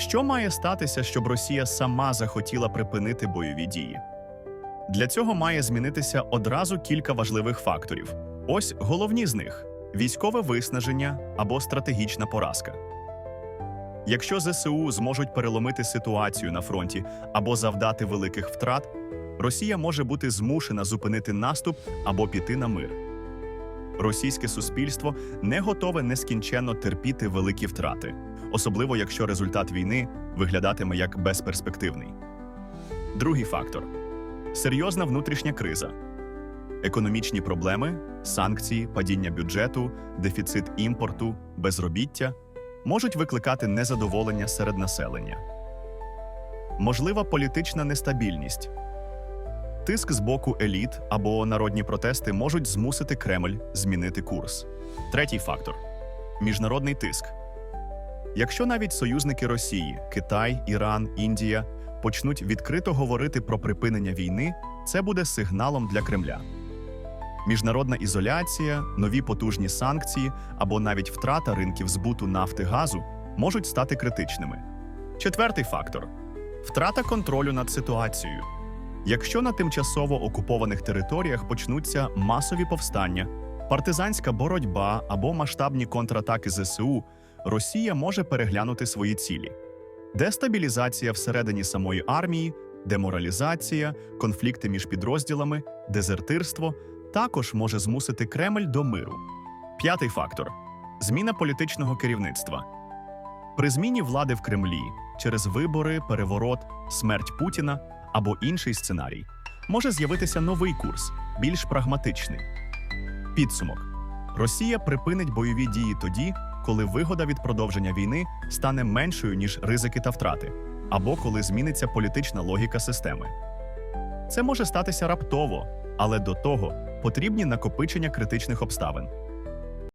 Що має статися, щоб Росія сама захотіла припинити бойові дії? Для цього має змінитися одразу кілька важливих факторів. Ось головні з них: військове виснаження або стратегічна поразка. Якщо ЗСУ зможуть переломити ситуацію на фронті або завдати великих втрат, Росія може бути змушена зупинити наступ або піти на мир. Російське суспільство не готове нескінченно терпіти великі втрати, особливо якщо результат війни виглядатиме як безперспективний. Другий фактор серйозна внутрішня криза, економічні проблеми, санкції, падіння бюджету, дефіцит імпорту, безробіття можуть викликати незадоволення серед населення. Можлива політична нестабільність. Тиск з боку еліт або народні протести можуть змусити Кремль змінити курс. Третій фактор міжнародний тиск. Якщо навіть союзники Росії, Китай, Іран, Індія почнуть відкрито говорити про припинення війни, це буде сигналом для Кремля. Міжнародна ізоляція, нові потужні санкції або навіть втрата ринків збуту нафти газу можуть стати критичними. Четвертий фактор втрата контролю над ситуацією. Якщо на тимчасово окупованих територіях почнуться масові повстання, партизанська боротьба або масштабні контратаки ЗСУ, Росія може переглянути свої цілі. Дестабілізація всередині самої армії, деморалізація, конфлікти між підрозділами, дезертирство також може змусити Кремль до миру. П'ятий фактор зміна політичного керівництва. При зміні влади в Кремлі через вибори, переворот, смерть Путіна або інший сценарій може з'явитися новий курс, більш прагматичний. Підсумок: Росія припинить бойові дії тоді, коли вигода від продовження війни стане меншою ніж ризики та втрати, або коли зміниться політична логіка системи. Це може статися раптово, але до того потрібні накопичення критичних обставин.